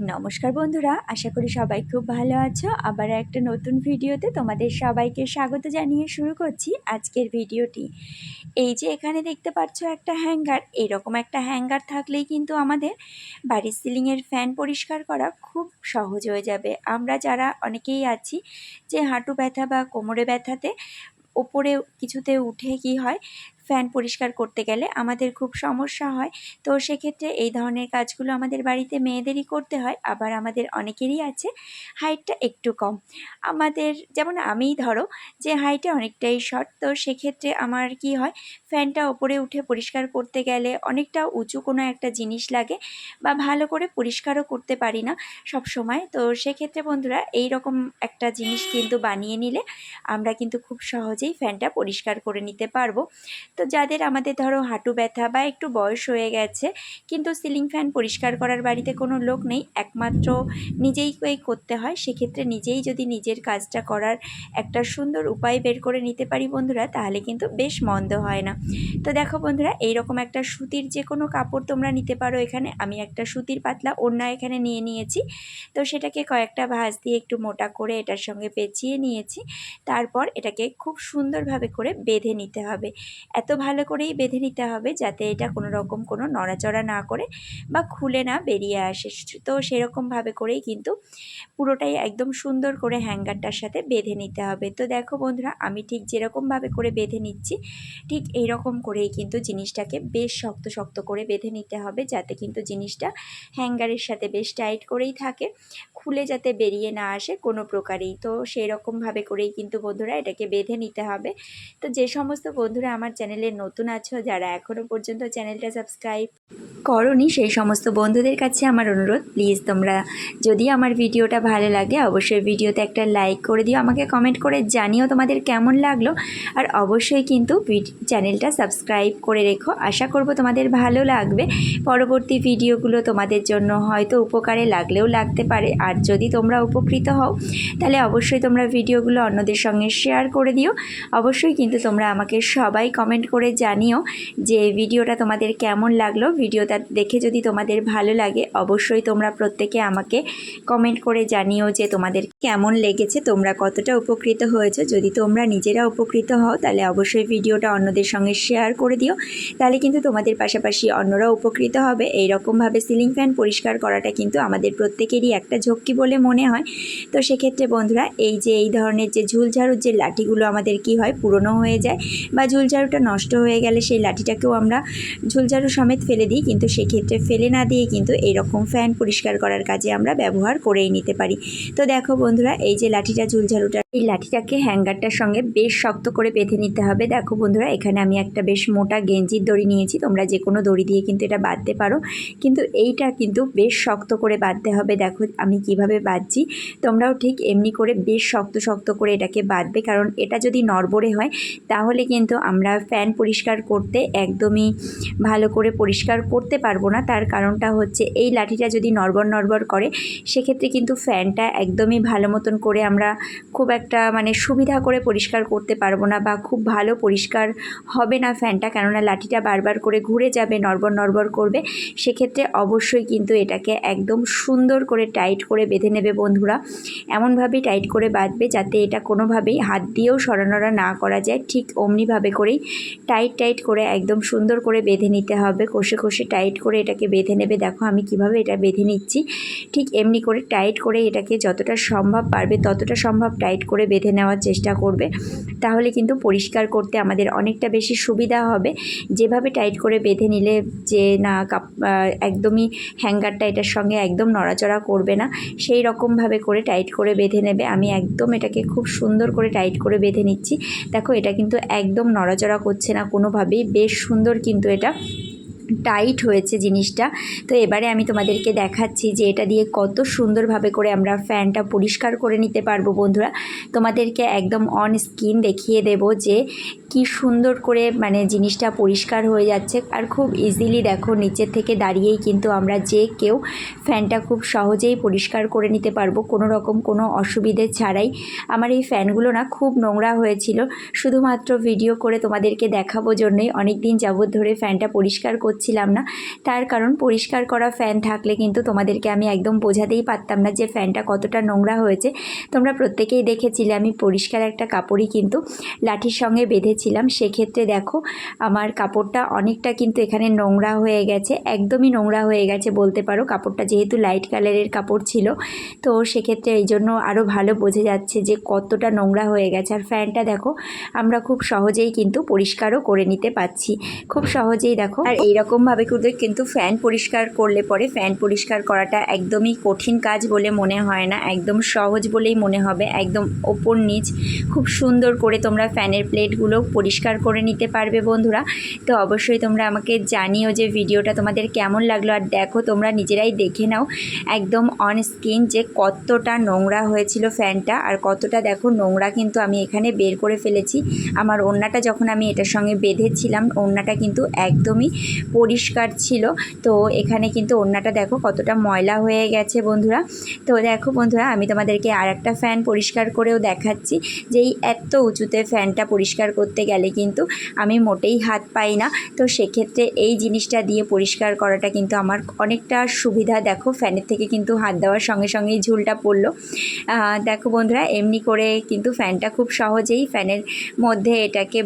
নমস্কার বন্ধুরা, আশা করি সবাই খুব ভালো আছো। আবার একটা নতুন ভিডিওতে তোমাদের সবাইকে স্বাগত জানিয়ে শুরু করছি আজকের ভিডিওটি। এই যে এখানে দেখতে পাচ্ছ একটা হ্যাঙ্গার, এরকম একটা হ্যাঙ্গার থাকলেই কিন্তু আমাদের বাড়ির সিলিংয়ের ফ্যান পরিষ্কার করা খুব সহজ হয়ে যাবে। আমরা যারা অনেকেই আছি যে হাঁটু ব্যথা বা কোমরে ব্যথাতে ওপরে কিছুতে উঠে কি হয় ফ্যান পরিষ্কার করতে গেলে আমাদের খুব সমস্যা হয়। তো সেক্ষেত্রে এই ধরনের কাজগুলো আমাদের বাড়িতে মেয়েদেরই করতে হয়, আবার আমাদের অনেকেরই আছে। হাইটটা একটু কম। আমাদের, যেমন আমিই ধরো যে হাইটে অনেকটাই শর্ট তো সেক্ষেত্রে আমার কি হয় ফ্যানটা ওপরে উঠে পরিষ্কার করতে গেলে অনেকটা উঁচু কোনো একটা জিনিস লাগে বা ভালো করে পরিষ্কারও করতে পারি না সব সময় তো সেক্ষেত্রে বন্ধুরা এই রকম একটা জিনিস কিন্তু বানিয়ে নিলে আমরা কিন্তু খুব সহজেই ফ্যানটা পরিষ্কার করে নিতে পারব। তো যাদের আমাদের ধরো হাঁটু ব্যথা বা একটু বয়স হয়ে গেছে, কিন্তু সিলিং ফ্যান পরিষ্কার করার বাড়িতে কোনো লোক নেই, একমাত্র নিজেই করতে হয়। সেক্ষেত্রে নিজেই যদি নিজের কাজটা করার একটা সুন্দর উপায় বের করে নিতে পারি বন্ধুরা, তাহলে কিন্তু বেশ মন্দ হয় না। তো দেখো বন্ধুরা, এইরকম একটা সুতির যে কোনো কাপড় তোমরা নিতে পারো এখানে। আমি একটা সুতির পাতলা ওড়না এখানে নিয়ে নিয়েছি। তো সেটাকে কয়েকটা ভাঁজ দিয়ে একটু মোটা করে এটার সঙ্গে পেঁচিয়ে নিয়েছি। তারপর এটাকে খুব সুন্দরভাবে করে বেঁধে নিতে হবে। এত ভালো করেই বেঁধে নিতে হবে যাতে এটা কোনো রকম কোনো নড়াচড়া না করে বা খুলে না বেরিয়ে আসে। তো সেরকমভাবে করেই কিন্তু পুরোটাই একদম সুন্দর করে হ্যাঙ্গারটার সাথে বেঁধে নিতে হবে। তো দেখো বন্ধুরা, আমি ঠিক যেরকমভাবে করে বেঁধে নিচ্ছি, ঠিক এই রকম করেই কিন্তু জিনিসটাকে বেশ শক্ত শক্ত করে বেঁধে নিতে হবে যাতে কিন্তু জিনিসটা হ্যাঙ্গারের সাথে বেশ টাইট করেই থাকে, খুলে যাতে বেরিয়ে না আসে কোনো প্রকারেই। তো সেই রকমভাবে করেই কিন্তু বন্ধুরা এটাকে বেঁধে নিতে হবে। তো যে সমস্ত বন্ধুরা আমার চ্যানেলে নতুন আছো যারা এখনও পর্যন্ত চ্যানেলটা সাবস্ক্রাইব করনি, সেই সমস্ত বন্ধুদের কাছে আমার অনুরোধ প্লিজ তোমরা যদি আমার ভিডিওটা ভালো লাগে, অবশ্যই ভিডিওতে একটা লাইক করে দিও, আমাকে কমেন্ট করে জানিও তোমাদের কেমন লাগল, আর অবশ্যই কিন্তু চ্যানেলটা সাবস্ক্রাইব করে রেখো। আশা করব তোমাদের ভালো লাগবে। পরবর্তী ভিডিওগুলো তোমাদের জন্য হয়তো উপকারে লাগলেও লাগতে পারে। আর যদি তোমরা উপকৃত হও, তাহলে অবশ্যই তোমরা ভিডিওগুলো অন্যদের সঙ্গে শেয়ার করে দিও। অবশ্যই কিন্তু তোমরা আমাকে সবাই কমেন্ট করে জানিও যে ভিডিওটা তোমাদের কেমন লাগল। ভিডিওটা দেখে যদি তোমাদের ভালো লাগে, অবশ্যই তোমরা প্রত্যেকে আমাকে কমেন্ট করে জানিও যে তোমাদের কেমন লেগেছে, তোমরা কতটা উপকৃত হয়েছো। যদি তোমরা নিজেরা উপকৃত হও, তাহলে অবশ্যই ভিডিওটা অন্যদের সঙ্গে শেয়ার করে দিও। তাহলে কিন্তু তোমাদের পাশাপাশি অন্যরা উপকৃত হবে। এই রকমভাবে সিলিং ফ্যান পরিষ্কার করাটা কিন্তু আমাদের প্রত্যেকেরই একটা ঝক্কি বলে মনে হয়। তো সেক্ষেত্রে বন্ধুরা, এই যে, এই ধরনের যে ঝুলঝাড়ুর যে লাঠিগুলো আমাদের কি হয়, পুরনো হয়ে যায় বা ঝুলঝাড়ুটা নষ্ট হয়ে গেলে সেই লাঠিটাকেও আমরা ঝুলঝাড়ু সমেত ফেলে দিই, কিন্তু সেক্ষেত্রে ফেলে না দিয়ে কিন্তু এইরকম ফ্যান পরিষ্কার করার কাজে আমরা ব্যবহার করেই নিতে পারি। তো দেখো বন্ধুরা, এই যে লাঠিটা ঝুলঝাড়ুটা এই লাঠিটাকে হ্যাঙ্গারটার সঙ্গে বেশ শক্ত করে বেঁধে নিতে হবে। দেখো বন্ধুরা, এখানে আমি একটা বেশ মোটা গেঞ্জির দড়ি নিয়েছি, তোমরা যে কোনো দড়ি দিয়ে কিন্তু এটা বাঁধতে পারো। কিন্তু এইটা কিন্তু বেশ শক্ত করে বাঁধতে হবে। দেখো আমি কীভাবে বাঁধছি, তোমরাও ঠিক এমনি করে বেশ শক্ত শক্ত করে এটাকে বাঁধবে। কারণ এটা যদি নড়বড়ে হয়, তাহলে কিন্তু আমরা ফ্যান পরিষ্কার করতে একদমই ভালো করে পরিষ্কার করতে পারব না। তার কারণটা হচ্ছে এই লাঠিটা যদি নড়বড় নড়বড় করে, সেক্ষেত্রে কিন্তু ফ্যানটা একদমই ভালো মতন করে আমরা খুব একটা মানে সুবিধা করে পরিষ্কার করতে পারব না বা খুব ভালো পরিষ্কার হবে না ফ্যানটা। কেননা লাঠিটা বারবার করে ঘুরে যাবে, নড়বড় নড়বড় করবে। সেক্ষেত্রে অবশ্যই কিন্তু এটাকে একদম সুন্দর করে টাইট করে বেঁধে নেবে বন্ধুরা। এমনভাবেই টাইট করে বাঁধবে যাতে এটা কোনোভাবেই হাত দিয়েও সরানোরা না করা যায়। ঠিক অমনিভাবে করেই টাইট টাইট করে একদম সুন্দর করে বেঁধে নিতে হবে। কষে কষে টাইট করে এটাকে বেঁধে নেবে। দেখো আমি কীভাবে এটা বেঁধে নিচ্ছি। ঠিক এমনি করে টাইট করে এটাকে যতটা সম্ভব পারবে, ততটা সম্ভব টাইট করে বেঁধে নেওয়ার চেষ্টা করবে। তাহলে কিন্তু পরিষ্কার করতে আমাদের অনেকটা বেশি সুবিধা হবে। যেভাবে টাইট করে বেঁধে নিলে যে না কাপ একদমই হ্যাঙ্গারটা এটার সঙ্গে একদম নড়াচড়া করবে না, সেই রকমভাবে করে টাইট করে বেঁধে নেবে। আমি একদম এটাকে খুব সুন্দর করে টাইট করে বেঁধে নিচ্ছি। দেখো এটা কিন্তু একদম নড়াচড়া করছে না কোনোভাবেই। বেশ সুন্দর কিন্তু এটা টাইট হয়েছে জিনিসটা। তো এবারে আমি তোমাদেরকে দেখাচ্ছি যে এটা দিয়ে কত সুন্দরভাবে করে আমরা ফ্যানটা পরিষ্কার করে নিতে পারব বন্ধুরা। তোমাদেরকে একদম অন স্কিন দেখিয়ে দেব যে কি সুন্দর করে মানে জিনিসটা পরিষ্কার হয়ে যাচ্ছে। আর খুব ইজিলি দেখো নিচের থেকে দাঁড়িয়েই কিন্তু আমরা যে কেউ ফ্যানটা খুব সহজেই পরিষ্কার করে নিতে পারব, কোনো রকম কোনো অসুবিধে ছাড়াই। আমার এই ফ্যানগুলো না খুব নোংরা হয়েছিল, শুধুমাত্র ভিডিও করে তোমাদেরকে দেখাবো জন্যই। অনেক দিন যাবৎ ধরে ফ্যানটা পরিষ্কার করছিলাম না। তার কারণ পরিষ্কার করা ফ্যান থাকলে কিন্তু তোমাদেরকে আমি একদম বোঝাতেই পারতাম না যে ফ্যানটা কতটা নোংরা হয়েছে। তোমরা প্রত্যেকেই দেখেছিলে আমি পরিষ্কার একটা কাপড়ই কিন্তু লাঠির সঙ্গে বেঁধেছিলাম সেক্ষেত্রে দেখো আমার কাপড়টা অনেকটা কিন্তু এখানে নোংরা হয়ে গেছে, একদমই নোংরা হয়ে গেছে বলতে পারো। কাপড়টা যেহেতু লাইট কালারের কাপড় ছিল, তো সেক্ষেত্রে এই জন্য আরও ভালো বোঝা যাচ্ছে যে কতটা নোংরা হয়ে গেছে। আর ফ্যানটা দেখো, আমরা খুব সহজেই কিন্তু পরিষ্কারও করে নিতে পারছি। খুব সহজেই দেখো। আর এইরকমভাবে কিন্তু ফ্যান পরিষ্কার করলে পরে ফ্যান পরিষ্কার করাটা একদমই কঠিন কাজ বলে মনে হয় না, একদম সহজ বলেই মনে হবে, একদম ওপর নিচ। খুব সুন্দর করে তোমরা ফ্যানের প্লেটগুলো পরিষ্কার করে নিতে পারবে বন্ধুরা। তো অবশ্যই তোমরা আমাকে জানিও যে ভিডিওটা তোমাদের কেমন লাগল আর দেখো তোমরা নিজেরাই দেখে নাও একদম অন স্ক্রিন যে কতটা নোংরা হয়েছিল ফ্যানটা আর কতটা দেখো নোংরা কিন্তু আমি এখানে বের করে ফেলেছি। আমার ওড়নাটা যখন আমি এটার সঙ্গে বেঁধেছিলাম, ওড়নাটা কিন্তু একদমই পরিষ্কার ছিল। তো এখানে কিন্তু ওড়নাটা দেখো কতটা ময়লা হয়ে গেছে বন্ধুরা। তো দেখো বন্ধুরা, আমি তোমাদেরকে আর একটা ফ্যান পরিষ্কার করেও দেখাচ্ছি যেই এত উঁচুতে ফ্যানটা পরিষ্কার করতে গেলে কিন্তু আমি মোটেই হাত পাই না। তো সেক্ষেত্রে এই জিনিসটা দিয়ে পরিষ্কার করাটা কিন্তু আমার অনেকটা সুবিধা। দেখো, ফ্যানের থেকে কিন্তু হাত দেওয়ার সঙ্গে সঙ্গেই ঝুলটা পড়ল। দেখো বন্ধুরা, এমনি করে কিন্তু ফ্যানটা খুব সহজেই ফ্যানের মধ্যে এটাকে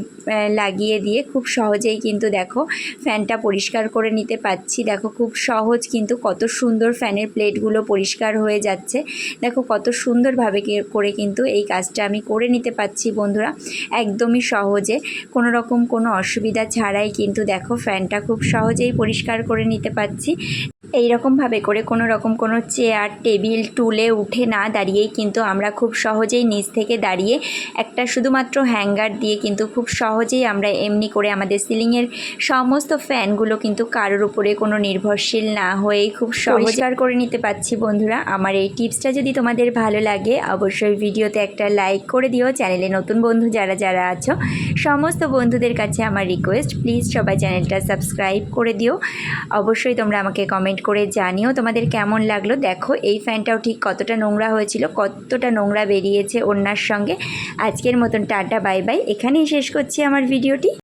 লাগিয়ে দিয়ে খুব সহজেই কিন্তু দেখো ফ্যানটা পরিষ্কার করে নিতে পারছি দেখো খুব সহজ কিন্তু কত সুন্দর ফ্যানের প্লেটগুলো পরিষ্কার হয়ে যাচ্ছে। দেখো কত সুন্দরভাবে করে কিন্তু এই কাজটা আমি করে নিতে পারছি বন্ধুরা। একদমই সহজে। কোনো রকম কোনো অসুবিধা ছাড়াই কিন্তু দেখো ফ্যানটা খুব সহজেই পরিষ্কার করে নিতে পারছি। এই রকমভাবে করে কোনো রকম কোনো চেয়ার টেবিল টুলে উঠে না দাঁড়িয়েই কিন্তু আমরা খুব সহজেই নিচ থেকে দাঁড়িয়ে একটা শুধুমাত্র হ্যাঙ্গার দিয়ে কিন্তু খুব সহজেই আমরা এমনি করে আমাদের সিলিংয়ের সমস্ত ফ্যানগুলো কিন্তু কারোর উপরে কোনো নির্ভরশীল না হয়েই খুব পরিষ্কার করে নিতে পারছি বন্ধুরা। আমার এই টিপসটা যদি তোমাদের ভালো লাগে অবশ্যই ভিডিওতে একটা লাইক করে দিও। চ্যানেলে নতুন বন্ধু যারা যারা আছো সমস্ত বন্ধুদের কাছে আমার রিকোয়েস্ট প্লিজ সবাই চ্যানেলটা সাবস্ক্রাইব করে দিও। অবশ্যই তোমরা আমাকে কমেন্ট করে জানিও তোমাদের কেমন লাগল। দেখো, এই ফ্যানটাও ঠিক কতটা নোংরা হয়েছিল, কতটা নোংরা বেরিয়েছে অন্যার সঙ্গে। আজকের মতন টাটা, বাই বাই। এখানেই শেষ করছি আমার ভিডিওটি।